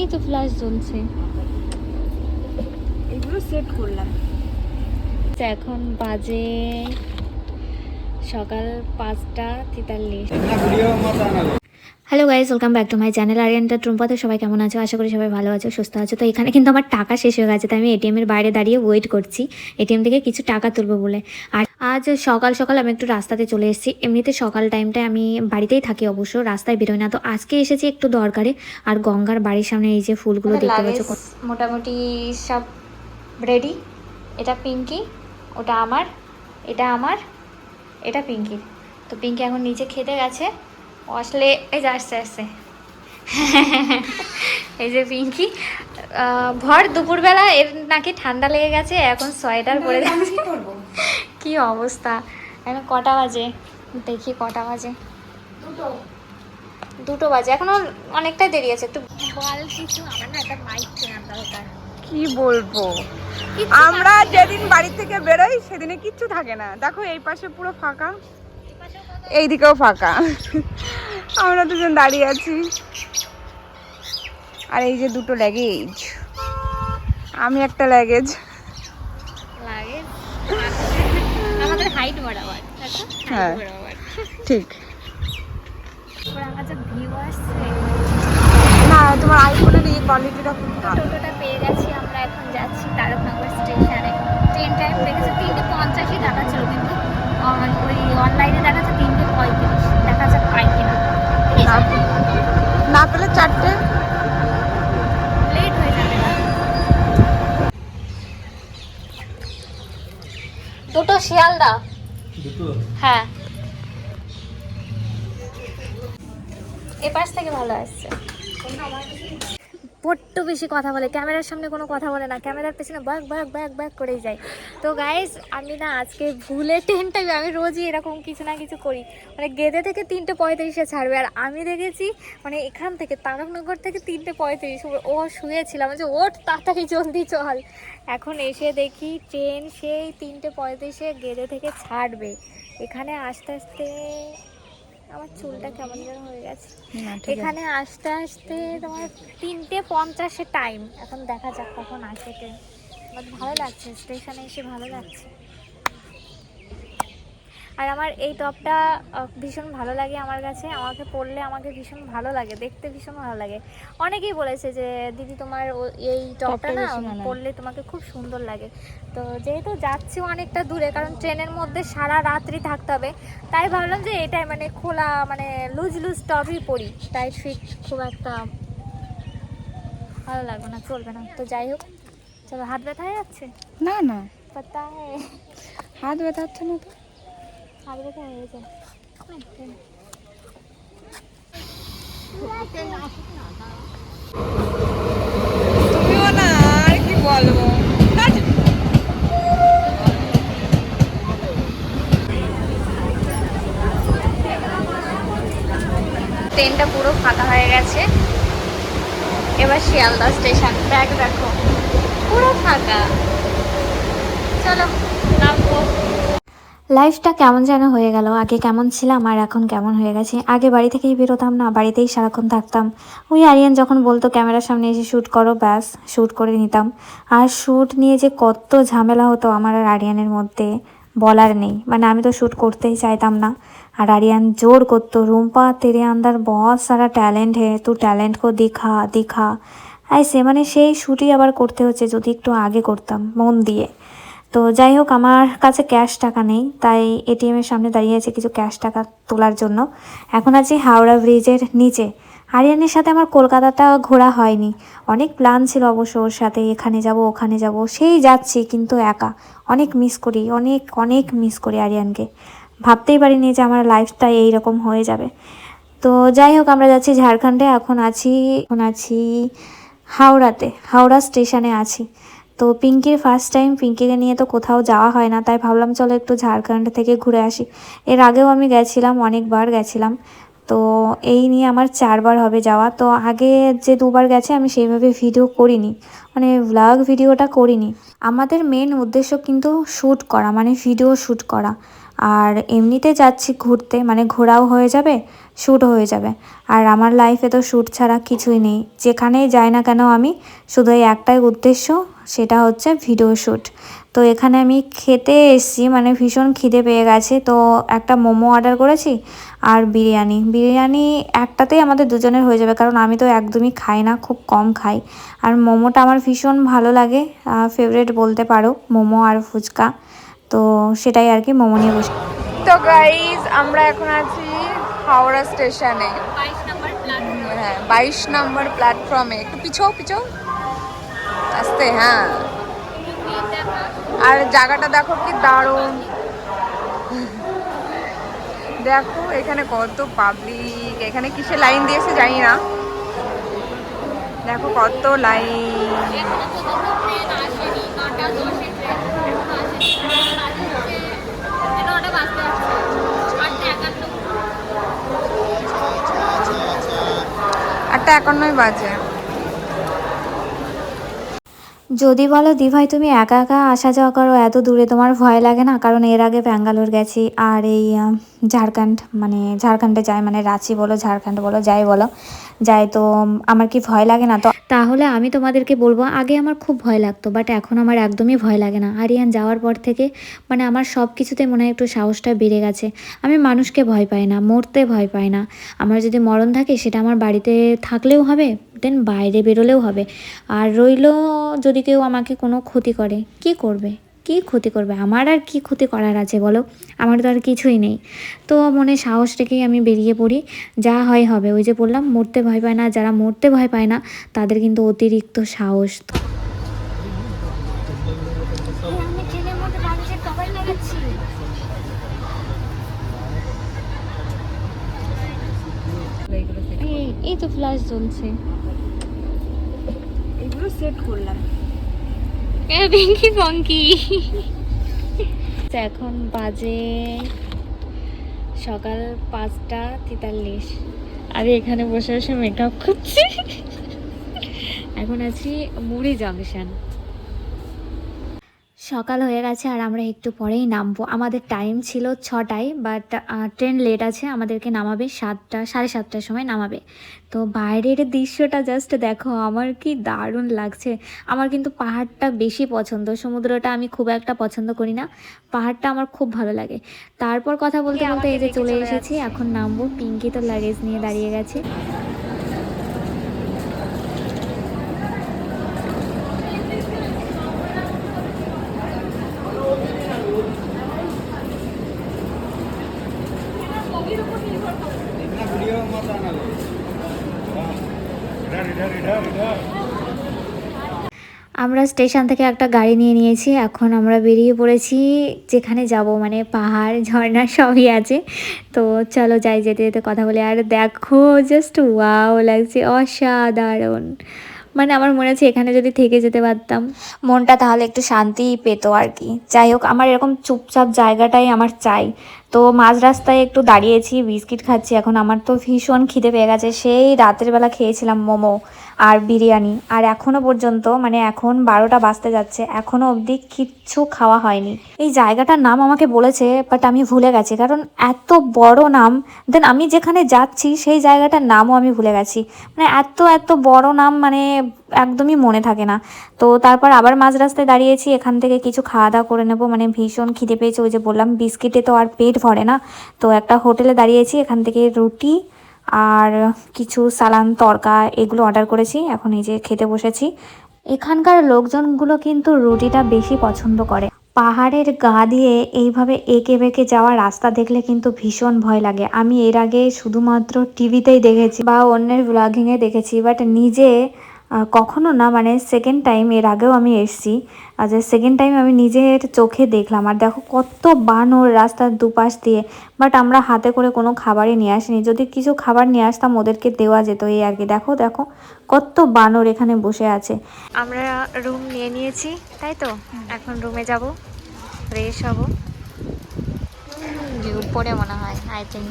এই তো ফ্ল্যাশ জ্বলছে। এগুলো সেট করলাম। এখন বাজে সকাল পাঁচটা তেতাল্লিশ। Hello guys welcome back to my channel আরিয়ানটা ট্রুম্পাতে সবাই কেমন আছো? আশা করি সবাই ভালো আছো সুস্থ আছো। তো এখানে কিন্তু আমার টাকা শেষ হয়ে গেছে তাই আমি এটিএমের বাইরে দাঁড়িয়ে ওয়েট করছি। এটিএম থেকে কিছু টাকা তুলবো বলে। আর আজ সকাল সকাল আমি একটু রাস্তাতে চলে এসেছি। এমনিতে সকাল টাইমটায় আমি বাড়িতেই থাকি অবশ্য রাস্তায় বেরোই না। তো আজকে এসেছি একটু দরকারে। আর গঙ্গার বাড়ির সামনে এই যে ফুলগুলো দেখতে পাচ্ছ মোটামুটি সব রেডি এটা পিঙ্কি ওটা আমার এটা আমার এটা পিঙ্কির তো পিঙ্কি এখন নিচে খেতে গেছে। আসলে এই যে আসছে আসছে। এই যে পিঙ্কি ভর দুপুরবেলা এর নাকি ঠান্ডা লেগে গেছে এখন সোয়েটার পরে যাচ্ছে কি করব? অবস্থা? এখন কটা বাজে? দেখি কটা বাজে। দুটো। দুটো বাজে এখনও অনেকটাই দেরি আছে একটু বল কিছু আমার না একটা মাইক কেনার দরকার। কি বলব? আমরা যেদিন বাড়ি থেকে বেরোই সেদিনে কিচ্ছু থাকে না। দেখো এই পাশে পুরো ফাঁকা এই দিকেও ফাঁকা। আমরা দুজন দাঁড়িয়ে আছি। আর এই যে দুটো ল্যাগেজ আমি একটা ল্যাগেজ আমাদের হাইট হ্যাঁ। ঠিক। না তোমার আইফোনের এই কোয়ালিটিটা খুব ভালো টোটোটা পেয়ে গেছি আমরা এখন যাচ্ছি তারকনগর স্টেশনে ট্রেন টাইম দেখেছে তিনটে পঞ্চাশই দেখাচ্ছিল কিন্তু আহ, ওই অনলাইনে দেখাচ্ছে তিনটে পঁয়ত্রিশ দেখা যাক পাই কিনা না না পেলে চারটে লেট হয়ে যাবে না দুটো শিয়ালদা হ্যাঁ। এ পাশ থেকে ভালো আসছে। বড্ড বেশি কথা বলে, ক্যামেরার সামনে কোনো কথা বলে না, ক্যামেরার পেছনে ব্যাক ব্যাক ব্যাক ব্যাক করেই যায়। তো গাইজ আমি না আজকে ভুলে ট্রেন টাইমে আমি রোজই এরকম কিছু না কিছু করি। মানে গেদে থেকে তিনটে পঁয়ত্রিশে ছাড়বে, আর আমি দেখেছি মানে এখান থেকে তারকনগর থেকে তিনটে পঁয়ত্রিশ, ও শুয়েছিলাম যে ওঠ, তাড়াতাড়ি জলদি চল। এখন এসে দেখি ট্রেন সেই তিনটে পঁয়ত্রিশে গেদে থেকে ছাড়বে। এখানে আস্তে আস্তে আমার চুলটা কেমন যেন হয়ে গেছে। এখানে আসতে আসতে তোমার তিনটে পঞ্চাশে টাইম এখন দেখা যাক কখন আসে ট্রেন আমার ভালো লাগছে স্টেশনে এসে ভালো লাগছে। আর আমার এই টপটা ভীষণ ভালো লাগে আমার কাছে। আমাকে পরলে আমাকে ভীষণ ভালো লাগে দেখতে ভীষণ ভালো লাগে। অনেকেই বলেছে যে দিদি তোমার এই টপটা না পরলে তোমাকে খুব সুন্দর লাগে। তো যেহেতু যাচ্ছি অনেকটা দূরে কারণ ট্রেনের মধ্যে সারা রাত্রি থাকতে হবে তাই ভাবলাম যে এটাই মানে খোলা মানে লুজ লুজ টপই পরি। তাই ফিট খুব একটা ভালো লাগবে না চলবে না। তো যাই হোক চলো হাত ব্যথা হয়ে যাচ্ছে? না না। পাতা হ্যাঁ। হাত ব্যথা হচ্ছে না তো হাত ব্যথা হয়ে যায় তুমিও না আর কি বলব ট্রেনটা পুরো ফাঁকা হয়ে গেছে। এবার শিয়ালদা স্টেশন। ব্যাগ দেখো। পুরো ফাঁকা। চলো, নামবো। লাইফটা কেমন যেন হয়ে গেল, আগে কেমন ছিলাম আর এখন কেমন হয়ে গেছে। আগে বাড়ি থেকেই বেরোতাম না, বাড়িতেই সারাক্ষণ থাকতাম। ওই আরিয়ান যখন বলতো, ক্যামেরার সামনে এসে শ্যুট করো, ব্যাস শ্যুট করে নিতাম। আর শ্যুট নিয়ে যে কত ঝামেলা হতো আমার আর আরিয়ানের মধ্যে, বলার নেই। মানে আমি তো শ্যুট করতেই চাইতাম না। আর আরিয়ান জোর করতো, রুম্পা, তেরে আন্দার अंदर সারা ট্যালেন্ট হে তু ট্যালেন্ট কো को दिखा আই সে মানে সেই শ্যুটই আবার করতে হচ্ছে, যদি একটু আগে করতাম, মন দিয়ে। তো যাই হোক, আমার কাছে ক্যাশ টাকা নেই, তাই এটিএমের সামনে দাঁড়িয়ে আছে কিছু ক্যাশ টাকা তোলার জন্য। এখন আছি হাওড়া ব্রিজের নিচে। আরিয়ানের সাথে আমার কলকাতাটা ঘোরা হয়নি। অনেক প্ল্যান ছিল অবশ্য ওর সাথে, এখানে যাব, ওখানে যাব, সেই যাচ্ছি কিন্তু একা। অনেক মিস করি, অনেক অনেক মিস করি আরিয়ানকে। ভাবতেই পারিনি যে আমার লাইফটা এইরকম হয়ে যাবে। তো যাই হোক, আমরা যাচ্ছি ঝাড়খণ্ডে, এখন আছি এখন আছি হাওড়াতে, হাওড়া স্টেশনে আছি। তো পিঙ্কির ফার্স্ট টাইম পিঙ্কিকে নিয়ে তো কোথাও যাওয়া হয় না, তাই ভাবলাম চলো একটু ঝাড়খণ্ড থেকে ঘুরে আসি। এর আগেও আমি গেছিলাম, অনেকবার গেছিলাম। তো এই নিয়ে আমার চারবার হবে যাওয়া। তো আগে যে দুবার গেছে আমি সেইভাবে ভিডিও করিনি। মানে ভ্লগ ভিডিওটা করিনি। আমাদের মেন উদ্দেশ্য কিন্তু শ্যুট করা মানে ভিডিও শ্যুট করা। আর এমনিতে যাচ্ছি ঘুরতে মানে ঘোরাও হয়ে যাবে শ্যুটও হয়ে যাবে। আর আমার লাইফে তো শ্যুট ছাড়া কিছুই নেই। যেখানেই যাই না কেন আমি, শুধু এই একটাই উদ্দেশ্য, সেটা হচ্ছে ভিডিও শ্যুট তো এখানে আমি খেতে এসেছি মানে ভীষণ খিদে পেয়ে গেছে। তো একটা মোমো অর্ডার করেছি আর বিরিয়ানি। বিরিয়ানি একটাতেই আমাদের দুজনের হয়ে যাবে, কারণ আমি তো একদমই খাই না, খুব কম খাই। আর মোমোটা আমার ভীষণ ভালো লাগে ফেভারেট বলতে পারো, মোমো আর ফুচকা। তো সেটাই আর কি মোমো নিয়ে বসে তো গাইজ আমরা এখন আছি হাওড়া স্টেশনে। হ্যাঁ বাইশ নম্বর প্ল্যাটফর্মে একটু পিছো পিছো আসতে হ্যাঁ। আর জায়গাটা দেখো কি দারুণ। দেখো, এখানে কত পাবলিক এখানে কিসে লাইন দিয়েছে জানি না। দেখো কত লাইন আটটা একান্নই বাজে। যদি বলো দিভাই, তুমি একা একা আসা যাওয়া করো, এত দূরে তোমার ভয় লাগে না? কারণ এর আগে ব্যাঙ্গালোর গেছি, আর এই ঝাড়খণ্ড মানে ঝাড়খণ্ডে যাই মানে রাঁচি বলো, ঝাড়খণ্ড বলো, যাই বলো, যাই তো আমার কি ভয় লাগে না? তো তাহলে আমি তোমাদেরকে বলব, আগে আমার খুব ভয় লাগতো বাট এখন আমার একদমই ভয় লাগে না। আরিয়ান যাওয়ার পর থেকে মানে আমার সব কিছুতে মনে হয় একটু সাহসটা বেড়ে গেছে। আমি মানুষকে ভয় পাই না, মরতে ভয় পাই না। আমার যদি মরণ থাকে, সেটা আমার বাড়িতে থাকলেও হবে দেন বাইরে বেরোলেও হবে। আর রইল যদি কেউ আমাকে কোনো ক্ষতি করে, কি করবে? কি ক্ষতি করবে? আমার আর কি ক্ষতি করার আছে বলো? আমার তো আর কিছুই নেই। তো মনে সাহস রেখেই আমি বেরিয়ে পড়ি। যা হয় হবে। ওই যে বললাম, মরতে ভয় পায় না। যারা মরতে ভয় পায় না, তাদের কিন্তু অতিরিক্ত সাহস আমি ট্রেনের মধ্যে মানুষের কভার লাগাচ্ছি এই- তো ফ্ল্যাশ জ্বলছে। এগুলো সেট করলাম। পিঙ্কি পঙ্কি তো এখন বাজে সকাল পাঁচটা তেতাল্লিশ। আমি এখানে বসে বসে মেকআপ করছি। এখন আছি মুড়ি জাংশন সকাল হয়ে গেছে আর আমরা একটু পরেই নামবো। আমাদের টাইম ছিল ছটায় বাট ট্রেন লেট আছে। আমাদেরকে নামাবে সাতটা সাড়ে সাতটার সময় নামাবে। তো বাইরের দৃশ্যটা জাস্ট দেখো আমার কি দারুণ লাগছে। আমার কিন্তু পাহাড়টা বেশি পছন্দ সমুদ্রটা আমি খুব একটা পছন্দ করি না। পাহাড়টা আমার খুব ভালো লাগে। তারপর কথা বলতে বলতে এই যে চলে এসেছি এখন নামবো। পিঙ্কি তো লাগেজ নিয়ে দাঁড়িয়ে গেছে। আমরা স্টেশন থেকে একটা গাড়ি নিয়ে নিয়েছি, এখন আমরা বেরিয়ে পড়েছি যেখানে যাব মানে পাহাড়, ঝর্ণা সবই আছে। তো চলো যাই, যেতে যেতে কথা বলে। আর দেখো জাস্ট ওয়াও লাগছে অসাধারণ। মানে আমার মনে হচ্ছে এখানে যদি থেকে যেতে পারতাম। মনটা তাহলে একটু শান্তি পেত আর কি। যাই হোক, আমার এরকম চুপচাপ জায়গাটাই আমার চাই। তো মাঝ রাস্তায় একটু দাঁড়িয়েছি, বিস্কিট খাচ্ছি। এখন আমার তো ভীষণ খিদে পেয়ে গেছে। সেই রাতের বেলা খেয়েছিলাম মোমো আর বিরিয়ানি। আর এখনও পর্যন্ত মানে এখন বারোটা বাজতে যাচ্ছে এখনও অবধি কিচ্ছু খাওয়া হয়নি। এই জায়গাটার নাম আমাকে বলেছে বাট আমি ভুলে গেছি। কারণ এত বড় নাম দেন আমি যেখানে যাচ্ছি, সেই জায়গাটার নামও আমি ভুলে গেছি। মানে এত এত বড় নাম মানে একদমই মনে থাকে না। তো তারপর আবার মাঝ রাস্তায় দাঁড়িয়েছি, এখান থেকে কিছু খাওয়া দাওয়া করে নেব। মানে ভীষণ খিদে পেয়েছে, ওই যে বললাম, বিস্কিটে তো আর পেট ভরে না। তো একটা হোটেলে দাঁড়িয়েছি, এখান থেকে রুটি আর কিছু সালান, তরকা এগুলো অর্ডার করেছি। এখন এই যে খেতে বসেছি। এখানকার লোকজনগুলো কিন্তু রুটিটা বেশি পছন্দ করে। পাহাড়ের গা দিয়ে এইভাবে এঁকে বেঁকে যাওয়া রাস্তা দেখলে কিন্তু ভীষণ ভয় লাগে। আমি এর আগে শুধুমাত্র টিভিতেই দেখেছি বা অন্যের ব্লগিংয়ে দেখেছি বাট নিজে কখনো না মানে সেকেন্ড টাইম এর আগেও আমি এসেছি। আর যে সেকেন্ড টাইম আমি নিজের চোখে দেখলাম। আর দেখো কত বানর রাস্তার দুপাশ দিয়ে। বাট আমরা হাতে করে কোনো খাবারই নিয়ে আসিনি। যদি কিছু খাবার নিয়ে আসতাম ওদেরকে দেওয়া যেত এই আর কি। দেখো দেখো কত বানর এখানে বসে আছে। আমরা রুম নিয়ে নিয়েছি তাই তো? এখন রুমে যাব ফ্রেশ হব। উপরে মনে হয় আই থিঙ্ক